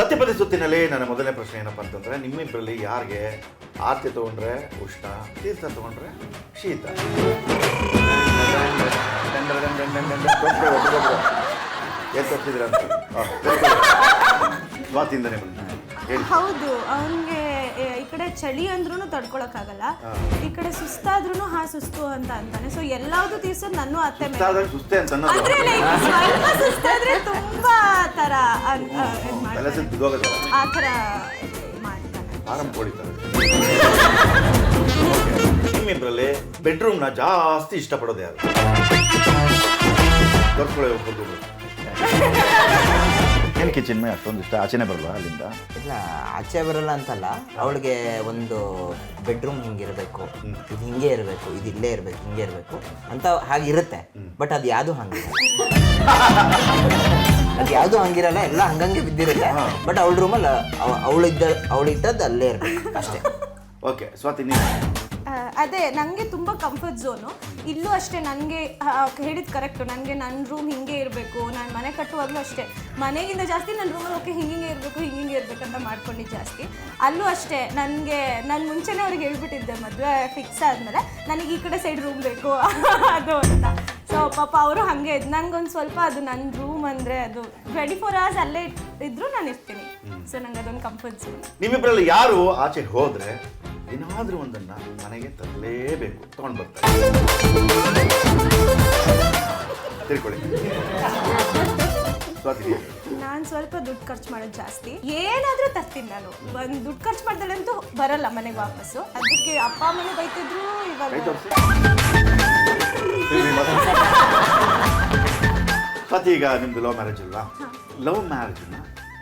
ಸತ್ಯಪತಿ ಸುತ್ತಿನಲ್ಲಿ ನನ್ನ ಮೊದಲನೇ ಪ್ರಶ್ನೆ ಏನಪ್ಪ ಅಂತಂದ್ರೆ ನಿಮ್ಮಿಬ್ಬರಲ್ಲಿ ಯಾರಿಗೆ ಆರ್ತಿ ತಗೊಂಡ್ರೆ ಉಷ್ಣ ತೀರ್ಥ ತಗೊಂಡ್ರೆ ಶೀತ? ಏನು ತೋರಿಸಿದ್ರ ಅಂತ? ಹೌದು ಅವನಿಗೆ ಈ ಕಡೆ ಚಳಿ ಅಂದ್ರೂ ತಡ್ಕೊಳಕ್ಕಾಗಲ್ಲ. ಈ ಕಡೆ ಸುಸ್ತಾದ್ರೂ ಹಾ ಸುಸ್ತು ಅಂತ ಅಂತಾನೆ. ಸೊ ಎಲ್ಲಾವುದು ತೀರ್ಸೋದು ನನ್ನ ಅತ್ತೆ ಮೇಲೆ. ಸುಸ್ತೆ ಅಂತ ಅನ್ನೋದು ಅಂದ್ರೆ like ಸ್ವಲ್ಪ ಸುಸ್ತಾದ್ರೆ ತುಂಬಾ ತರ ಅನ್- ಆ, ಇದ್ ಮಾಡ್ತಾನೆ. ಮಾಡ್ತಾನೆ ಕೊಡಿತಾರೆ ನಿಮ್ಮಿಬ್ಬರಲ್ಲಿ ಬೆಡ್ರೂಮ್ನ ಜಾಸ್ತಿ ಇಷ್ಟಪಡೋದು ಯಾರು? ತೋರ್ಸ್ಕೊಳ್ಳೋ ಒಬ್ಬರು ಏನು ಕಿಚನ್ ಮೇ ಅಷ್ಟೊಂದು ಇಷ್ಟ. ಆಚೆನೆ ಬರಲ್ಲ ಅಲ್ಲಿಂದ? ಇಲ್ಲ ಆಚೆ ಬರಲ್ಲ ಅಂತಲ್ಲ ಅವಳಿಗೆ ಒಂದು ಬೆಡ್ರೂಮ್ ಹಿಂಗಿರಬೇಕು ಇದು ಹಿಂಗೆ ಇರಬೇಕು ಇದು ಇಲ್ಲೇ ಇರಬೇಕು ಹಿಂಗೆ ಇರಬೇಕು ಅಂತ ಹಾಗಿರುತ್ತೆ ಬಟ್ ಅದು ಯಾವುದು ಹಂಗೆ ಅದು ಯಾವುದು ಹಂಗಿರಲ್ಲ ಎಲ್ಲ ಹಂಗಂಗೆ ಬಿದ್ದಿರುತ್ತೆ. ಬಟ್ ಅವಳ ರೂಮಲ್ಲಿ ಅವಳಿದ್ದ ಅವಳಿದ್ದದ್ದು ಅಲ್ಲೇ ಇರಬೇಕು ಅಷ್ಟೇ. ಓಕೆ ಸ್ವಾತಿ ನೀವು ಅದೇ ನನಗೆ ತುಂಬ ಕಂಫರ್ಟ್ ಝೋನು ಇಲ್ಲೂ ಅಷ್ಟೇ ನನಗೆ ಹೇಳಿದ ಕರೆಕ್ಟು ನನಗೆ ನನ್ನ ರೂಮ್ ಹಿಂಗೆ ಇರಬೇಕು ನಾನು ಮನೆ ಕಟ್ಟುವಾಗಲೂ ಅಷ್ಟೇ. ಮನೆಗಿಂತ ಜಾಸ್ತಿ ನನ್ನ ರೂಮಲ್ಲಿ ಓಕೆ ಹಿಂಗೆ ಇರಬೇಕು ಹಿಂಗೆ ಇರಬೇಕಂತ ಅಂತ ಮಾಡ್ಕೊಂಡಿದ್ದು ಜಾಸ್ತಿ. ಅಲ್ಲೂ ಅಷ್ಟೇ ನನಗೆ ನಾನು ಮುಂಚೆನೇ ಅವ್ರಿಗೆ ಹೇಳ್ಬಿಟ್ಟಿದ್ದೆ ಮದುವೆ ಫಿಕ್ಸ್ ಆದಮೇಲೆ ನನಗೆ ಈ ಕಡೆ ಸೈಡ್ ರೂಮ್ ಬೇಕು. ಅದು ಅಂತ. ಸೊ ಪಾಪ ಅವರು ಹಾಗೆ ಇದ್ದು ನನಗೊಂದು ಸ್ವಲ್ಪ ಅದು ನನ್ನ ರೂಮ್ ಅಂದರೆ ಅದು ಟ್ವೆಂಟಿ ಫೋರ್ ಅವರ್ಸ್ ಅಲ್ಲೇ ಇದ್ದರೂ ನಾನು ಇರ್ತೀನಿ. ಸೊ ನಂಗೆ ಅದೊಂದು ಕಂಫರ್ಟ್ ಝೋನ್ ನಿಮ್ಮಿಬ್ಬರಲ್ಲಿ ಯಾರು ಆಚೆ ಹೋದ್ರೆ ಏನಾದ್ರೂ ಒಂದನ್ನು ಮನೆಗೆ ತರಲೇಬೇಕು. ತಗೊಂಡು ಬರ್ತಾರೆ. ತಿಳ್ಕೊಳ್ಳಿ. ಸ್ವಾತಿ ನಾನು ಸ್ವಲ್ಪ ದುಡ್ಡು ಖರ್ಚು ಮಾಡೋದು ಜಾಸ್ತಿ. ಏನಾದರೂ ತರ್ತೀನಿ ನಾನು. ಒಂದು ದುಡ್ಡು ಖರ್ಚು ಮಾಡ್ದಳಂತೂ ಬರಲ್ಲ ಮನೆಗೆ ವಾಪಸ್ಸು. ಅದಕ್ಕೆ ಅಪ್ಪ ಅಮ್ಮನೇ ಬೈತಿದ್ರು ಇವಾಗ ಸ್ವಾತಿ ಈಗ ನಿಮ್ದು ಲವ್ ಮ್ಯಾರೇಜ್ ಅಲ್ವಾ? ಲವ್ ಮ್ಯಾರೇಜ್ನ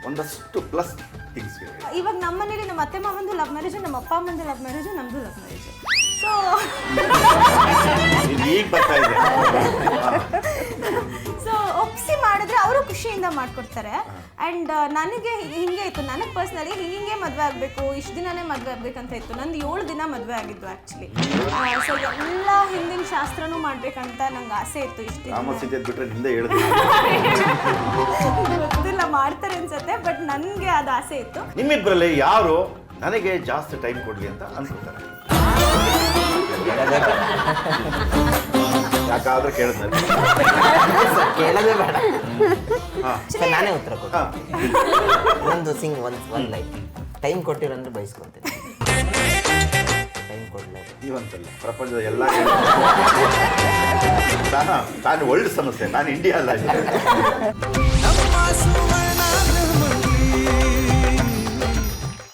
ಒಂದಷ್ಟು ಪ್ಲಸ್ ಥಿಂಗ್ಸ್ ಇವಾಗ ನಮ್ಮ ಮನೇಲಿ ನಮ್ಮ ಅತ್ತೆ ಮಾವಂದು ಲವ್ ಮ್ಯಾರೇಜು ನಮ್ಮ ಅಪ್ಪ ಅಮ್ಮಂದು ಲವ್ ಮ್ಯಾರೇಜು ನಮ್ಮದು ಲವ್ ಮ್ಯಾರೇಜು ಸೊ ಈಗ ಬರ್ತಾ ಇದೆ. ಸೊ ಒಪ್ಸಿ ಮಾಡಿದ್ರೆ ಅವರು ಖುಷಿಯಿಂದ ಮಾಡ್ಕೊಡ್ತಾರೆ. ಆ್ಯಂಡ್ ನನಗೆ ಹಿಂಗೆ ಇತ್ತು. ನನಗೆ ಪರ್ಸ್ನಲಿ ಹಿಂಗೆ ಮದುವೆ ಆಗಬೇಕು ಇಷ್ಟು ದಿನನೇ ಮದುವೆ ಆಗಬೇಕಂತ ಇತ್ತು. ನಂದು ಏಳು ದಿನ ಮದುವೆ ಆಗಿದ್ದು ಆ್ಯಕ್ಚುಲಿ ಸೊ ಎಲ್ಲ ಹಿಂದಿನ ಶಾಸ್ತ್ರನೂ ಮಾಡ್ಬೇಕಂತ ನಂಗೆ ಆಸೆ ಇತ್ತು ಇಷ್ಟು ಬಿಟ್ರೆ ಹಿಂದೆ ಹೇಳಿದ್ರು ಮಾಡ್ತಾರೆ ಅನ್ಸುತ್ತೆ ಬಟ್ ನನಗೆ ಅದು ಆಸೆ ಇತ್ತು. ನಿಮ್ಮಿಬ್ಬರಲ್ಲಿ ಯಾರು ನನಗೆ ಜಾಸ್ತಿ ಟೈಮ್ ಕೊಡ್ಲಿ ಅಂತ ಅನ್ಕೊತಾರೆ ಯಾಕಾದ್ರೂ ಕೇಳಿದ್ನಲ್ಲಿ? ಕೇಳೋದೇ ಬೇಡ. ಸರ್ ನಾನೇ ಉತ್ತರ ಕೊಡ್ತೀನಿ. ಒಂದು ಸಿಂಗ್ ಒಂದು ಒನ್ ಲೈಫ್ ಟೈಮ್ ಕೊಟ್ಟಿರಂದ್ರೆ ಬಯಸ್ಕೊತೀನಿ. ಟೈಮ್ ಕೊಡಲೇ ನೀವಂತಲ್ಲ ಪ್ರಪಂಚದ ಎಲ್ಲ ನಾನು ನಾನು ಒಳ್ಳೆ ಸಮಸ್ಯೆ ನಾನು ಇಂಡಿಯಾ ಅಲ್ಲ.